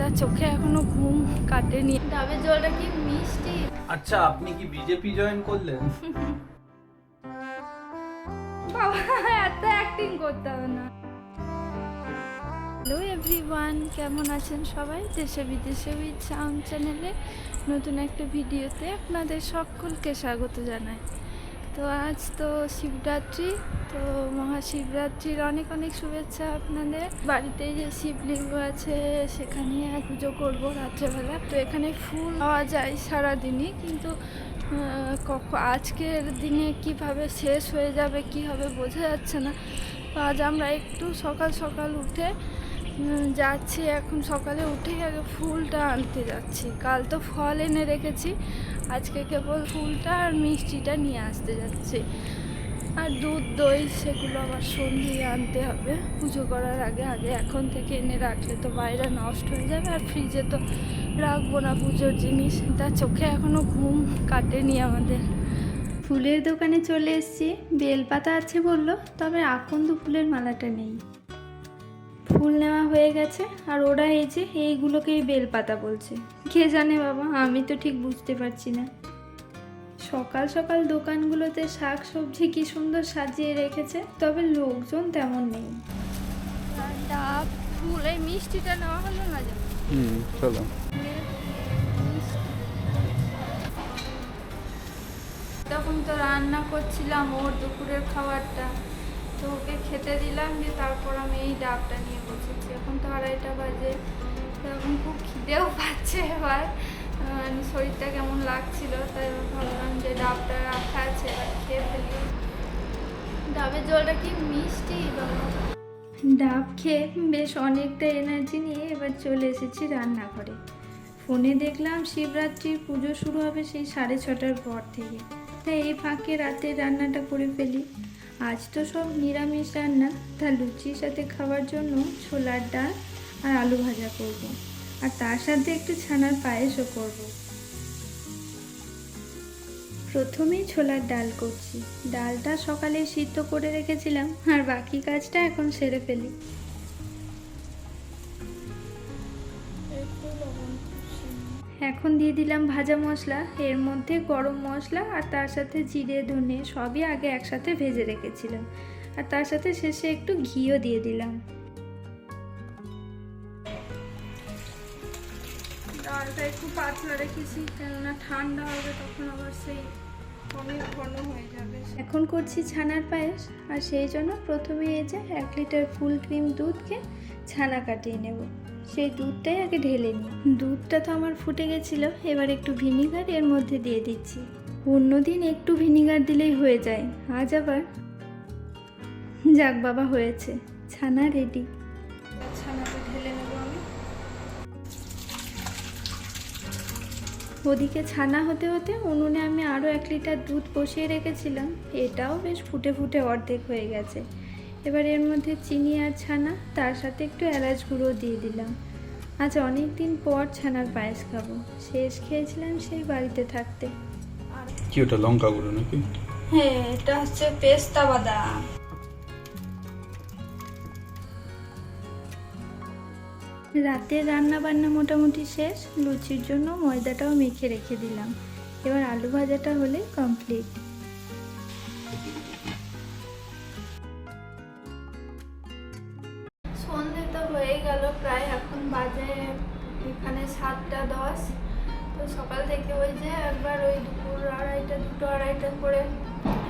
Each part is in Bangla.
তার চোখে এখনও ঘুম কাটেনি। ডাবের জলটা কি মিষ্টি? আচ্ছা আপনি কি বিজেপি জয়েন করলেন? বাবা এত অ্যাক্টিং করতে হবে না। হ্যালো এভরিওয়ান কেমন আছেন সবাই? দেশে বিদেশে উইথ সাউন্ড চ্যানেলে নতুন একটা ভিডিওতে আপনাদের সকলকে স্বাগত জানাই। তো আজ তো শিবরাত্রি, তো মহাশিবরাত্রির অনেক অনেক শুভেচ্ছা আপনাদের। বাড়িতে যে শিবলিঙ্গ আছে, সেখানে পুজো করব রাত্রেবেলা। তো এখানে ফুল পাওয়া যায় সারাদিনই, কিন্তু আজকের দিনে কীভাবে শেষ হয়ে যাবে, কি হবে বোঝা যাচ্ছে না। তো আজ আমরা একটু সকাল সকাল উঠে যাচ্ছি এখন সকালে উঠেই আগে ফুলটা আনতে যাচ্ছি। কাল তো ফল এনে রেখেছি, আজকে কেবল ফুলটা আর মিষ্টিটা নিয়ে আসতে যাচ্ছি। আর দুধ, দই সেগুলো আবার সন্ধে আনতে হবে। পুজো করার আগে আগে এখন থেকে এনে রাখলে তো বাইরে নষ্ট হয়ে যাবে, আর ফ্রিজে তো রাখব না পুজোর জিনিস। তার চোখে এখনও ঘুম কাটেনি আমাদের। ফুলের দোকানে চলে এসেছি, বেলপাতা আছে বলল, তবে আকন্দ ফুলের মালাটা নেই। ফুল নেওয়া হয়ে গেছে আর ওরা এই যে এইগুলোকেই বেলপাতা বলছে। কে জানে বাবা? আমি তো ঠিক বুঝতে পারছি না। সকাল সকাল দোকানগুলোতে শাক সবজি কি সুন্দর সাজিয়ে রেখেছে তবে লোকজন তেমন নেই। আর ডাব ফুল এই মিষ্টিটা নেওয়া হলো না যে? হুম চলো। তখন তো রান্না করছিলাম ওর দুপুরের খাবারটা। তো ওকে খেতে দিলাম দিয়ে তারপর আমি এই ডাবটা নিয়ে বসেছি। এখন তো আড়াইটা বাজে এখন খুব খিদেও পাচ্ছে এবার। আহ, শরীরটা কেমন লাগছিল তাই ভাবলাম যে ডাবটা রাখা আছে এবার খেয়ে ফেলি। ডাবের জলটা কি মিষ্টি বাবা ডাব খেয়ে বেশ অনেকটা এনার্জি নিয়ে এবার চলে এসেছি রান্নাঘরে। ফোনে দেখলাম শিবরাত্রির পুজো শুরু হবে সেই সাড়ে ছটার পর থেকে। তাই এই ফাঁকে রাতে রান্নাটা করে ফেলি। আজ তো সব নিরামিষ রান্না তা লুচির সাথে খাওয়ার জন্য ছোলার ডাল আর আলু ভাজা করব। আর তার সাথে একটু ছানার পায়েসও করব। প্রথমেই ছোলার ডাল করছি ডালটা সকালে সিদ্ধ করে রেখেছিলাম, আর বাকি কাজটা এখন সেরে ফেলি এখন দিয়ে দিলাম ভাজা মশলা এর মধ্যে গরম মশলা আর তার সাথে জিরে ধনে সবই আগে একসাথে ভেজে রেখেছিলাম। আর তার সাথে শেষে একটু ঘিও দিয়ে দিলাম। ডালটা একটু পাতলা রেখেছি কেননা ঠান্ডা হবে তখন আবার সেই অনেক ঘন হয়ে যাবে। এখন করছি ছানার পায়েস আর সেই জন্য প্রথমে এই যে এক লিটার ফুল ক্রিম দুধকে ছানা কাটিয়ে নেব। সেই দুধটাই আগে ঢেলে নিই দুধটা তো আমার ফুটে গেছিল এবার একটু ভিনিগার এর মধ্যে দিয়ে দিচ্ছি। অন্যদিন একটু ভিনিগার দিলেই হয়ে যায় আজ আবার যাক বাবা হয়েছে ছানা রেডি ছানাটা ঢেলে নেব আমি। ওদিকে ছানা হতে হতে উনুনে আমি আরও এক লিটার দুধ বসিয়ে রেখেছিলাম এটাও বেশ ফুটে ফুটে অর্ধেক হয়ে গেছে। এবার এর মধ্যে চিনি আর ছানা তার সাথে একটু এলাচ গুঁড়ো দিয়ে দিলাম। আজ অনেক দিন পর ছানার পায়েস খাব। শেষ খেয়েছিলাম সেই বাড়িতে থাকতে। কি ওটা লঙ্কা গুঁড়ো নাকি? হ্যাঁ এটা হচ্ছে পেস্তা বাদাম। রাতের রান্না বান্না মোটামুটি শেষ লুচির জন্য ময়দাটাও মেখে রেখে দিলাম। এবার আলু ভাজাটা হলে কমপ্লিট দুটো করে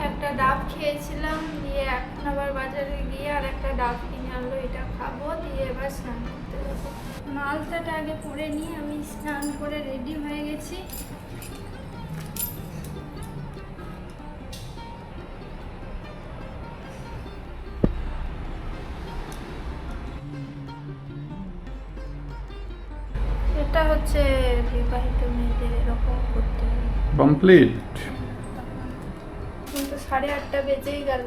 একটা ডাব খেয়েছিলাম, দিয়ে এখন আবার বাজারে গিয়ে আর একটা ডাব কিনে আনলো, এটা খাব, দিয়ে এবার স্নান করতে যাব। মালটাটা আগে পরে নিয়ে আমি স্নান করে রেডি হয়ে গেছি। এটা হচ্ছে বিবাহিত মেয়েদের এরকম করতে কমপ্লিট সাড়ে আটটা বেজেই গেল।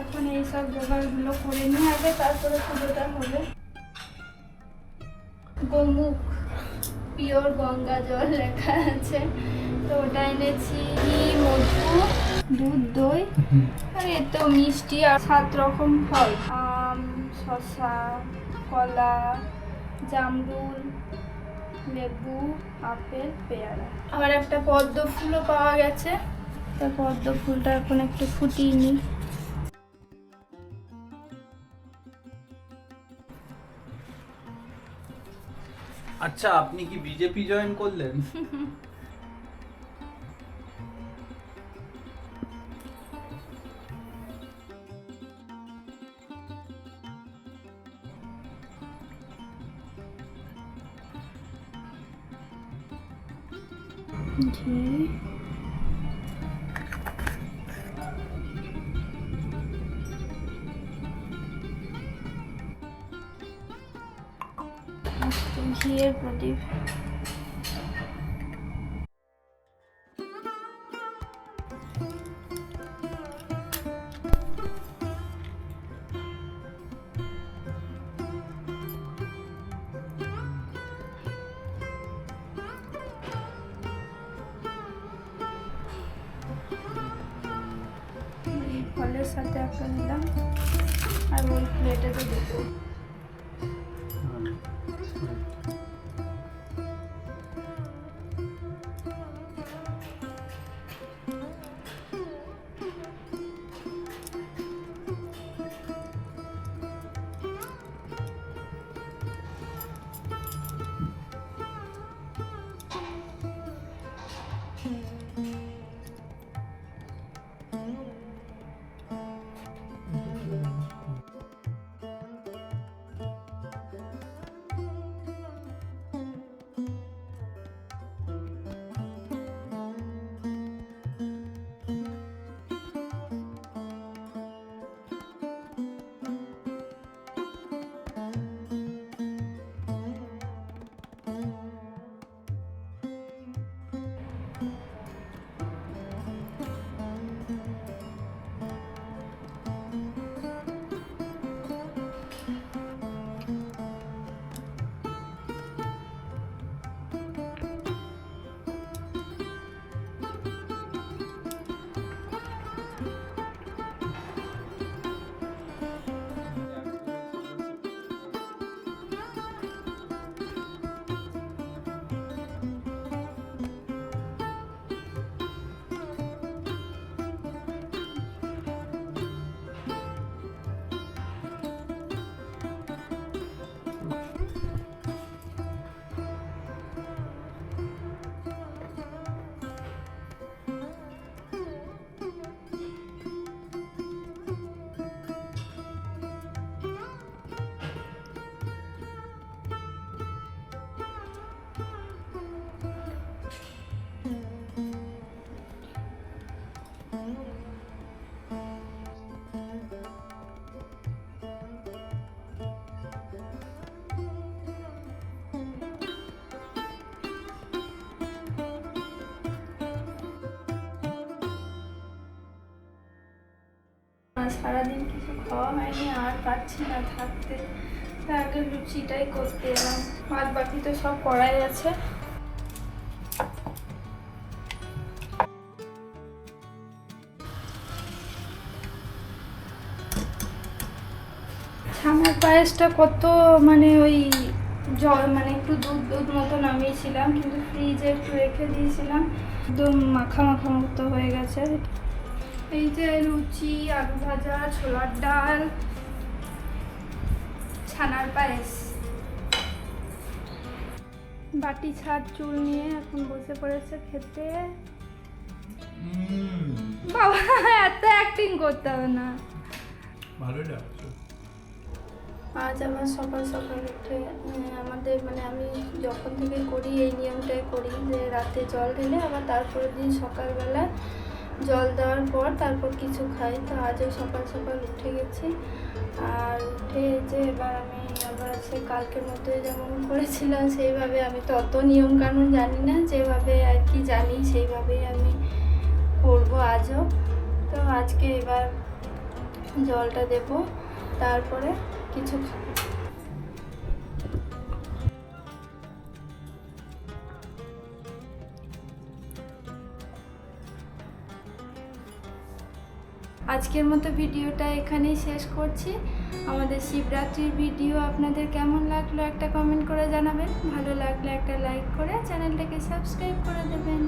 এখন এই সব জোগাড়গুলো করে নিয়ে আগে তারপরে পুজোটা হবে। গোমুখ, পিওর গঙ্গা জল লেখা আছে। তো ওটা এনেছি মধু, দুধ, দই। আর এ তো মিষ্টি আর সাত রকম ফল। আম, শসা, কলা, জামরুল, লেবু, আপেল, পেয়ারা। আবার একটা পদ্ম ফুলও পাওয়া গেছে। তা পদ্ম ফুলটা এখন একটু ফুটিয়ে নিই আচ্ছা আপনি কি বিজেপি জয়েন করলেন? ঘি ঘিয়ের প্রদীপ। ফলের সাথে একটা দিলাম আর ওই প্লেটে তো দেবো সারাদিন কিছু খাওয়া হয়নি, আর পাচ্ছি না থাকতে। আগে লুচিটাই করতে এলাম। বাদ বাকি তো সব করাই আছে। ছানার পায়েসটা কত মানে ওই জল মানে একটু দুধ দুধ মতো নামিয়েছিলাম, কিন্তু ফ্রিজে একটু রেখে দিয়েছিলাম। একদম মাখা মাখা মতো হয়ে গেছে। এই যে লুচি আলু ভাজা ছোলার ডাল ছানার পায়েস। বাটি ছাদ চুল নিয়ে এখন বসে পড়েছে খেতে। বাবা এত অ্যাক্টিং করতে হবে না। ভালো লাগছে। আজ আমার সকাল সকাল উঠে আমাদের মানে আমি যখন থেকে করি এই নিয়মটাই করি যে রাতে জল ঢেলে আবার তারপরের দিন সকালবেলা জল দেওয়ার পর তারপর কিছু খাই। তো আজও সকাল সকাল উঠে গেছি। আর উঠে যে এবার আমি আবার সে কালকের মধ্যে যেমন করেছিলাম, সেইভাবে আমি তো অত নিয়ম কানুন জানি না, যেভাবে আর কি জানি সেইভাবেই আমি করব আজও। তো আজকে এবার জলটা দেব, তারপরে কিছু আজকের মতো ভিডিওটা এখানেই শেষ করছি। আমাদের শিবরাত্রির ভিডিও আপনাদের কেমন লাগল একটা কমেন্ট করে জানাবেন। ভালো লাগলে একটা লাইক করে চ্যানেলটাকে সাবস্ক্রাইব করে দেবেন।